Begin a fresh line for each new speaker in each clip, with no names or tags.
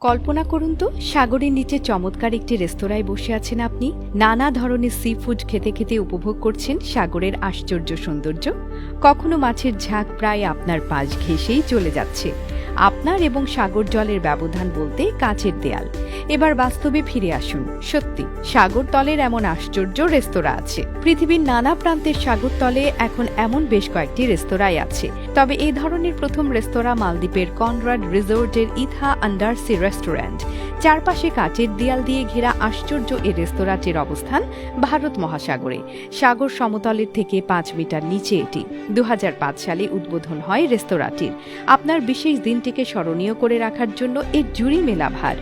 কল্পনা করুন তো, সাগরের নিচে চমৎকার একটি রেস্তোরাঁয় বসে আছেন আপনি। নানা ধরনের সি ফুড খেতে খেতে উপভোগ করছেন সাগরের আশ্চর্য সৌন্দর্য। কখনো মাছের ঝাঁক প্রায় আপনার পাশ ঘেঁষেই চলে যাচ্ছে। আপনার এবং সাগর জলের ব্যবধান বলতে কাছের দেয়াল। এবার বাস্তবে ফিরে আসুন। সত্যি, সাগর তলের এমন আশ্চর্য রেস্তোরাঁ আছে। পৃথিবীর নানা প্রান্তের সাগর তলে এখন এমন বেশ কয়েকটি রেস্তোরাঁই আছে। তবে এই ধরনের প্রথম রেস্তোরাঁ মালদ্বীপের কনরাড রিসোর্টের ইথা আন্ডারসি রেস্টুরেন্ট। চারপাশে কাচের দেয়াল দিয়ে ঘেরা আশ্চর্য এই রেস্তোরাঁটির অবস্থান ভারত মহাসাগরে। সাগর সমতলের থেকে পাঁচ মিটার নিচে এটি। দু সালে উদ্বোধন হয় রেস্তোরাঁটির। আপনার বিশেষ দিনটিকে স্মরণীয় করে রাখার জন্য এর জুড়ি মেলা ভার।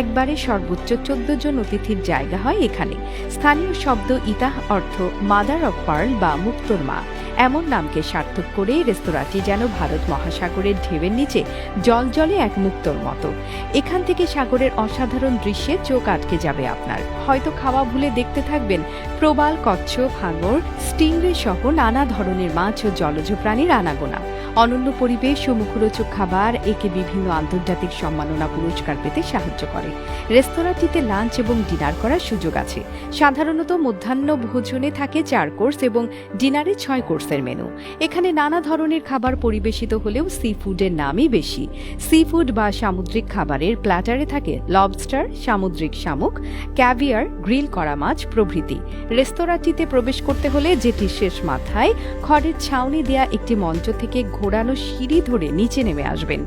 একবারে সর্বোচ্চ চোদ্দ জন অতিথির জায়গা হয় এখানে। স্থানীয় শব্দ ইতাহ অর্থ মাদার অফ পার্ল বা মুক্তর মা এমন নামকে সার্থক করে রেস্তোরাঁটি যেন ভারত মহাসাগরের ঢেউয়ের নিচে জল জলে এক মুক্তর মতো। এখান থেকে সাগরের অসাধারণ দৃশ্যে চোখ আটকে যাবে আপনার। হয়তো খাওয়া ভুলে দেখতে থাকবেন প্রবাল, কচ্ছপ, হাঙর, স্টিংরে সহ নানা ধরনের মাছ ও জলজ প্রাণীর আনাগোনা। অনন্য পরিবেশ ও মুখরোচক খাবার একে বিভিন্ন আন্তর্জাতিক সম্মাননা পুরস্কার পেতে সাহায্য করে। রেস্তোরাঁটিতে লাঞ্চ এবং ডিনার করার সুযোগ আছে। সাধারণত মধ্যাহ্ন ভোজনে থাকে চার কোর্স এবং ডিনারে ছয় কোর্সের মেনু। এখানে নানা ধরনের খাবার পরিবেশিত হলেও সি ফুডের নামই বেশি। সি ফুড বা সামুদ্রিক খাবারের প্ল্যাটারে থাকে লবস্টার, সামুদ্রিক শামুক, ক্যাভিয়ার, গ্রিল করা মাছ প্রভৃতি। রেস্তোরাঁটিতে প্রবেশ করতে হলে যেটির শেষ মাথায়, খড়ের ছাউনি দেয়া একটি মঞ্চ থেকে ঘোরানো সিঁড়ি ধরে নিচে নেমে আসবেন।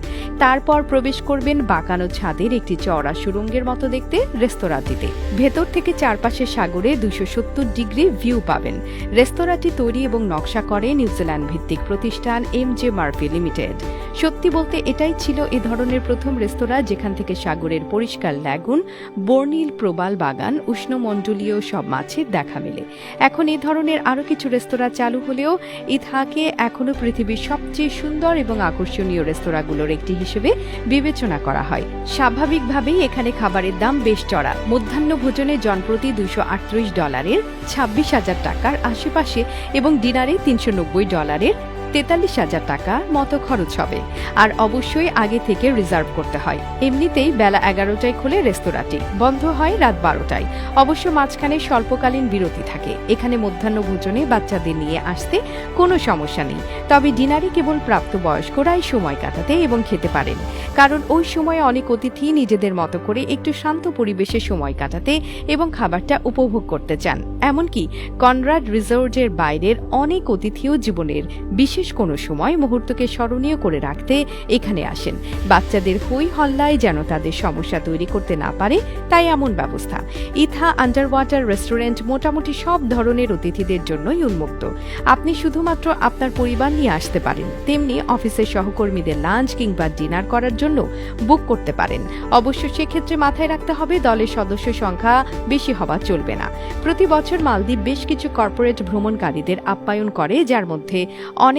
তারপর প্রবেশ করবেন বাঁকানো ছাদের একটি চওড়া সুরঙ্গের মতো দেখতে রেস্তোরাঁটিতে ভেতর থেকে চারপাশে সাগরে দুশো ডিগ্রি ভিউ পাবেন। রেস্তোরাঁটি তৈরি এবং নকশা করে নিউজিল্যান্ড ভিত্তিক প্রতিষ্ঠান এম জে মার্ফি লিমিটেড। সত্যি বলতে এটাই ছিল এ ধরনের প্রথম রেস্তোরাঁ যেখান থেকে সাগরের পরিষ্কার ল্যাগুন বর্ণিল প্রবাল বাগান উষ্ণমণ্ডলীয় সব মাছের দেখা মেলে। এখন এ ধরনের আরও কিছু রেস্তোরাঁ চালু হলেও ইথাকে এখনও পৃথিবীর সবচেয়ে সুন্দর এবং আকর্ষণীয় রেস্তোরাঁগুলোর একটি হিসেবে বিবেচনা করা হয়। স্বাভাবিকভাবেই এখানে খাবারের দাম বেশ চড়া। মধ্যাহ্ন ভোজনে জনপ্রতি দুশো আটত্রিশ ডলারের ছাব্বিশ হাজার টাকার আশেপাশে এবং ডিনারে তিনশো নব্বই ডলারের তেতাল্লিশ হাজার টাকা মতো খরচ হবে। আর অবশ্যই আগে থেকে রিজার্ভ করতে হয়। এমনিতেই বেলা এগারোটায় খুলে রেস্তোরাঁটি। বন্ধ হয় রাত বারোটায়। অবশ্য মাঝখানে স্বল্পকালীন বিরতি থাকে। এখানে মধ্যাহ্ন ভোজনে বাচ্চাদের নিয়ে আসতে কোনো সমস্যা নেই। তবে ডিনারে কেবল প্রাপ্তবয়স্করাই সময় কাটাতে এবং খেতে পারেন। কারণ ওই সময়ে অনেক অতিথি নিজেদের মতো করে একটু শান্ত পরিবেশে সময় কাটাতে এবং খাবারটা উপভোগ করতে চান। এমনকি কনরাড রিসোর্টের বাইরের অনেক অতিথিও জীবনের বিশেষ কোনো সময় মুহূর্তকে স্মরণীয় করে রাখতে এখানে আসেন। বাচ্চাদের হই হল্লায় যেন তাদের সমস্যা তৈরি করতে না পারে, তাই এমন ব্যবস্থা। ইথা আন্ডার ওয়াটার রেস্টুরেন্ট মোটামুটি সব ধরনের অতিথিদের জন্যই উন্মুক্ত। আপনি শুধুমাত্র আপনার পরিবার নিয়ে আসতে পারেন। তেমনি অফিসের সহকর্মীদের লাঞ্চ কিংবা ডিনার করার জন্য বুক করতে পারেন। অবশ্য সেক্ষেত্রে মাথায় রাখতে হবে দলের সদস্য সংখ্যা বেশি হওয়া চলবে না। প্রতি বছর মালদ্বীপ বেশ কিছু কর্পোরেট ভ্রমণকারীদের আপ্যায়ন করে, যার মধ্যে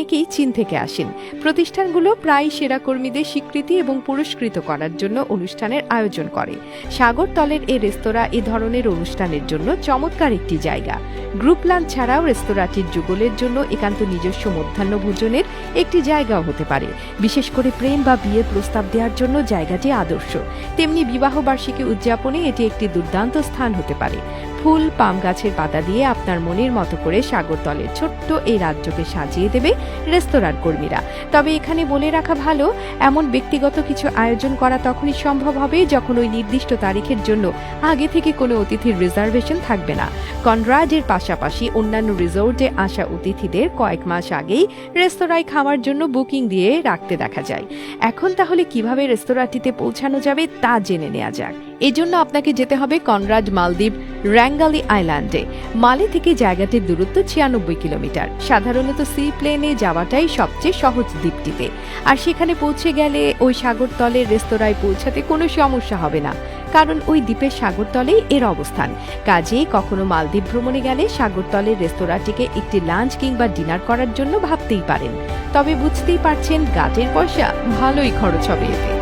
অনেকেই চীন থেকে আসেন। প্রতিষ্ঠানগুলো প্রায় সেরা কর্মীদের স্বীকৃতি এবং পুরস্কৃত করার জন্য অনুষ্ঠানের আয়োজন করে। সাগর তলের এই রেস্তোরাঁ এ ধরনের অনুষ্ঠানের জন্য চমৎকার একটি জায়গা। গ্রুপ লাঞ্চ ছাড়াও রেস্তোরাঁটির যুগলের জন্য একান্ত নিজস্ব মধ্যাহ্ন ভোজনের একটি জায়গাও হতে পারে। বিশেষ করে প্রেম বা বিয়ের প্রস্তাব দেওয়ার জন্য জায়গাটি আদর্শ। তেমনি বিবাহ বার্ষিকী উদযাপনে এটি একটি দুর্দান্ত স্থান হতে পারে। ফুল, পাম গাছের পাতা দিয়ে আপনার মনের মতো করে সাগরতলের ছোট্ট এই রাজ্যকে সাজিয়ে দেবে রেস্তোরাঁর কর্মীরা। তবে এখানে বলে রাখা ভালো, এমন ব্যক্তিগত কিছু আয়োজন করা তখনই সম্ভব হবে যখন ওই নির্দিষ্ট তারিখের জন্য আগে থেকে কোনো অতিথির রিজার্ভেশন থাকবে না। কনরাডের পাশাপাশি অন্যান্য রিসোর্টে আসা অতিথিদের কয়েক মাস আগেই রেস্তোরাঁয় খাওয়ার জন্য বুকিং দিয়ে রাখতে দেখা যায়। এখন তাহলে কীভাবে রেস্তোরাঁটিতে পৌঁছানো যাবে তা জেনে নেওয়া যাক। এজন্য আপনাকে যেতে হবে কনরাড মালদ্বীপ র্যাঙ্গালি আইল্যান্ডে। মালে থেকে জায়গাটির দূরত্ব ছিয়ানব্বই কিলোমিটার। সাধারণত সি প্লেনে যাওয়াটাই সবচেয়ে সহজ দ্বীপটিতে। আর সেখানে পৌঁছে গেলে ওই সাগরতলের রেস্তোরাঁয় পৌঁছাতে কোনো সমস্যা হবে না। কারণ ওই দ্বীপের সাগরতলেই এর অবস্থান। কাজেই কখনো মালদ্বীপ ভ্রমণে গেলে সাগরতলের রেস্তোরাঁটিকে একটি লাঞ্চ কিংবা ডিনার করার জন্য ভাবতেই পারেন। তবে বুঝতেই পারছেন, গাটের পয়সা ভালোই খরচ হবে এতে।